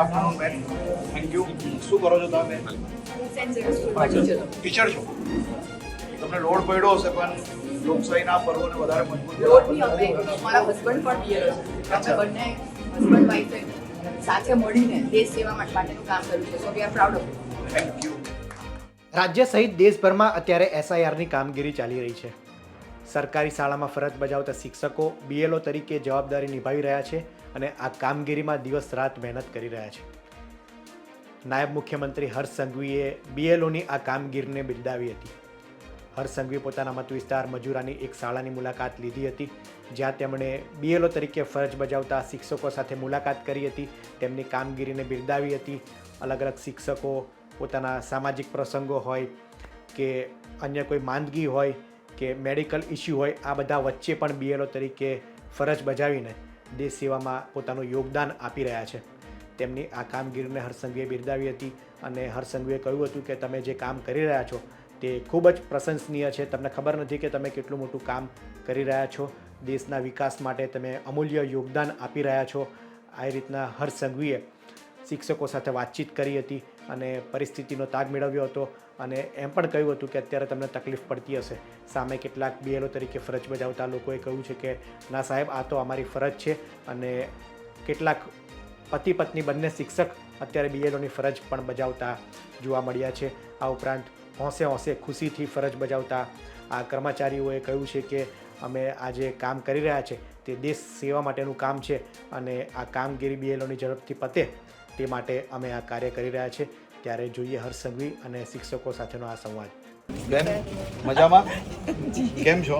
Afternoon બેન thank you શું કરો છો તમે? ટીચર છો? તમને લોડ પડ્યો હશે પણ લોકશાહીના પર્વોને વધારે મજબૂત લોડ નહીં અમે મારા હસબન્ડ પણ પિયર છે. અમે બંને હસબન્ડ વાઈફે સાથે મળીને દેશ સેવા માટેનું કામ કર્યું છે. So we are proud of thank you રાજ્ય સહિત દેશભરમાં અત્યારે એસઆઈઆરની કામગીરી ચાલી રહી છે. સરકારી શાળામાં ફરજ બજાવતા શિક્ષકો બીએલઓ તરીકે જવાબદારી નિભાવી રહ્યા છે અને આ કામગીરીમાં દિવસ રાત મહેનત કરી રહ્યા છે. નાયબ મુખ્યમંત્રી હર્ષ સંઘવીએ બીએલઓની આ કામગીરીને બિરદાવી હતી. હર્ષ સંઘવી પોતાના મત વિસ્તાર મજૂરાની એક શાળાની મુલાકાત લીધી હતી, જ્યાં તેમણે બીએલઓ તરીકે ફરજ બજાવતા શિક્ષકો સાથે મુલાકાત કરી હતી, તેમની કામગીરીને બિરદાવી હતી. અલગ અલગ શિક્ષકો પોતાના સામાજિક પ્રસંગો હોય કે અન્ય કોઈ માંદગી હોય કે મેડિકલ ઇસ્યુ હોય, આ બધા વચ્ચે પણ બીએલઓ તરીકે ફરજ બજાવીને દેશ સેવામાં પોતાનું યોગદાન આપી રહ્યા છે. તેમની આ કામગીરીને હરસંઘવીએ બિરદાવી હતી અને હરસંઘવીએ કહ્યું હતું કે તમે જે કામ કરી રહ્યા છો, તે ખૂબ જ પ્રશંસનીય છે. તમને ખબર નથી કે તમે કેટલું મોટું કામ કરી રહ્યા છો. દેશના વિકાસ માટે તમે અમૂલ્ય યોગદાન આપી રહ્યા છો. આ રીતના હરસંઘવીએ શિક્ષકો સાથે વાતચીત કરી હતી અને પરિસ્થિતિનો તાગ મેળવ્યો હતો. અને એમ પણ કહ્યું હતું કે અત્યારે તમને તકલીફ પડતી હશે. સામે કેટલાક બીએલઓ તરીકે ફરજ બજાવતા લોકોએ કહ્યું છે કે, ના સાહેબ, આ તો અમારી ફરજ છે. અને કેટલાક પતિ પત્ની બંને શિક્ષક અત્યારે બીએલઓની ફરજ પણ બજાવતા જોવા મળ્યા છે. આ ઉપરાંત હોંશે હોંશે ખુશીથી ફરજ બજાવતા આ કર્મચારીઓએ કહ્યું છે કે, અમે આ જે કામ કરી રહ્યા છે. તે દેશ સેવા માટેનું કામ છે અને આ કામગીરી બીએલઓની ઝડપથી પતે તે માટે અમે આ કાર્ય કરી રહ્યા છે. ત્યારે જોઈએ હર્ષ અને શિક્ષકો સાથેનો આ સંવાદ. બેન મજામાં? કેમ છો?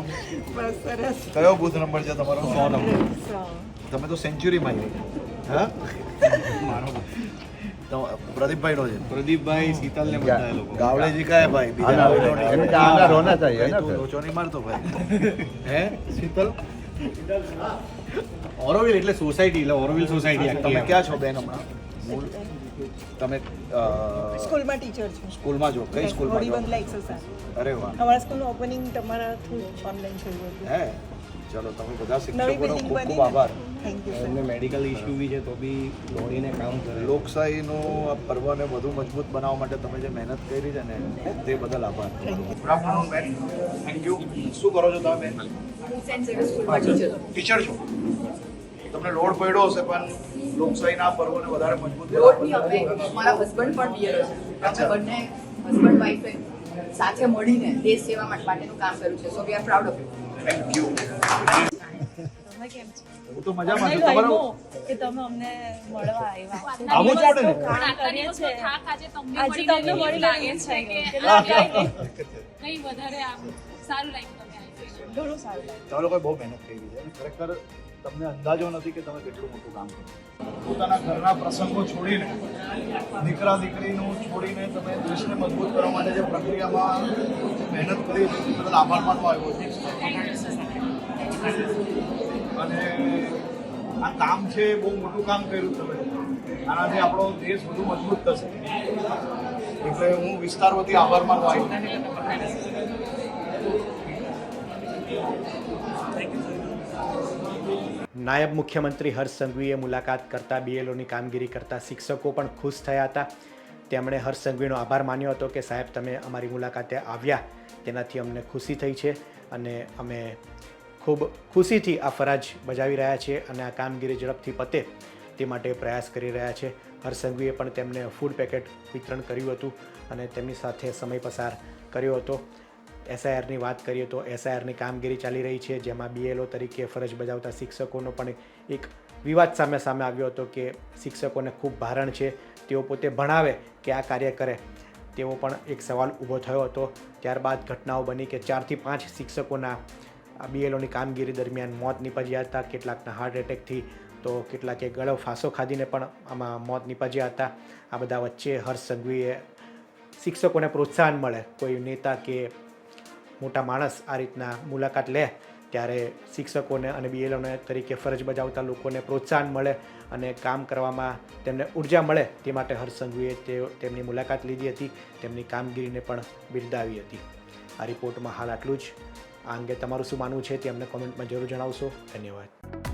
કયો બુથ નંબર છે તમારો? સો નંબર. તમે તો સેન્ચુરીમાં હા? પ્રદીપભાઈનો છે. પ્રદીપભાઈ શીતલને બધા લોકો. ગાવડેજી કાય ભાઈ? બીજા નહીં મારતો ભાઈ. હે? શીતલ? ઓરોવિલ એટલે સોસાયટી એટલે ઓરોવિલ સોસાયટી તમે ક્યાં છો બેન હમણાં? તમે સ્કૂલમાં ટીચર છો. સ્કૂલમાં જો કઈ સ્કૂલમાં છો બંગલા એક્સરસાઇઝ અરે વાહ. અમારા સ્કૂલનું ઓપનિંગ તમારા થ્રુ ઓનલાઈન થયું હતું. હે? ચલો તમે બધા શિક્ષકોનો ખૂબ ખૂબ આભાર. થેન્ક એમને મેડિકલ ઇશ્યુ બી છે તો બી દોડીને કામ કરે. લોકશાહીનું આ પર્વને વધુ મજબૂત બનાવવા માટે તમે જે મહેનત કરી છે ને તે બદલ આભાર. થેન્ક યુ શું કરો છો તમે ટીચર છો? તમને લોડ પડ્યો હશે પણ લોકશાહીના પર્વોને વધારે મજબૂત લોડ નહીં અમે મારા હસબન્ડ પણ પિયર છે અમે બંને હસબન્ડ વાઈફે સાથે મળીને દેશ સેવા માટેનું કામ કર્યું છે. So we are proud of thank you તમે કેમ છો? હું તો મજામાં છું. તમારો? કે તમે અમને મળવા આવ્યા છો. જ પડે ને. થાક આજે તમને મળીને લાગે છે કે કંઈ વધારે સારું લાગ્યું આવી ઘણું સારું. લાગ્યું. લોકોએ બહુ મહેનત કરી છે. અને ખરેખર તમને અંદાજો નથી કે તમે કેટલું મોટું કામ કર્યું. પોતાના ઘરના પ્રસંગો છોડીને, દીકરા દીકરીનું છોડીને તમે દેશને મજબૂત કરવા માટે જે પ્રક્રિયામાં મહેનત કરી બદલ આભાર માનવા આવ્યો છે. અને આ કામ છે બહુ મોટું કામ કર્યું તમે. આનાથી આપણો દેશ વધુ મજબૂત થશે. એટલે હું વિસ્તાર વતી આભાર માનવા આવ્યો નાયબ મુખ્યમંત્રી હર્ષ સંઘવીએ મુલાકાત કરતા બીએલઓની કામગીરી કરતા શિક્ષકો પણ ખુશ થયા હતા. તેમણે હર્ષ સંઘવીનો આભાર માન્યો હતો કે, સાહેબ, તમે અમારી મુલાકાતે આવ્યા. તેનાથી અમને ખુશી થઈ છે અને અમે ખૂબ ખુશીથી આ ફરજ બજાવી રહ્યા છીએ અને આ કામગીરી ઝડપથી પતે તે માટે પ્રયાસ કરી રહ્યા છે. હર્ષ સંઘવીએ પણ તેમને ફૂડ પેકેટ વિતરણ કર્યું હતું અને તેમની સાથે સમય પસાર કર્યો હતો. એસઆઈઆરની વાત કરીએ તો એસઆઈઆરની કામગીરી ચાલી રહી છે, જેમાં બીએલઓ તરીકે ફરજ બજાવતા શિક્ષકોનો પણ એક વિવાદ સામે સામે આવ્યો હતો કે શિક્ષકોને ખૂબ ભારણ છે, તેઓ પોતે ભણાવે કે આ કાર્ય કરે? તેવો પણ એક સવાલ ઊભો થયો હતો. ત્યારબાદ ઘટનાઓ બની કે ચારથી પાંચ શિક્ષકોના બીએલઓની કામગીરી દરમિયાન મોત નીપજ્યા હતા, કેટલાકના હાર્ટ એટેકથી તો કેટલાકે ગળો ફાંસો ખાધીને પણ આમાં મોત નીપજ્યા હતા. આ બધા વચ્ચે હર્ષ સંઘવીએ શિક્ષકોને પ્રોત્સાહન મળે. કોઈ નેતા કે મોટા માણસ આ રીતના મુલાકાત લે, ત્યારે શિક્ષકોને અને બીએલઓને તરીકે ફરજ બજાવતા લોકોને પ્રોત્સાહન મળે અને કામ કરવામાં તેમને ઊર્જા મળે, તે માટે હર્ષસંઘવીએ તે, તેમની મુલાકાત લીધી હતી, તેમની કામગીરીને પણ બિરદાવી હતી. આ રિપોર્ટમાં હાલ આટલું જ. આ અંગે તમારું શું માનવું છે તે અમને કોમેન્ટમાં જરૂર જણાવશો. ધન્યવાદ.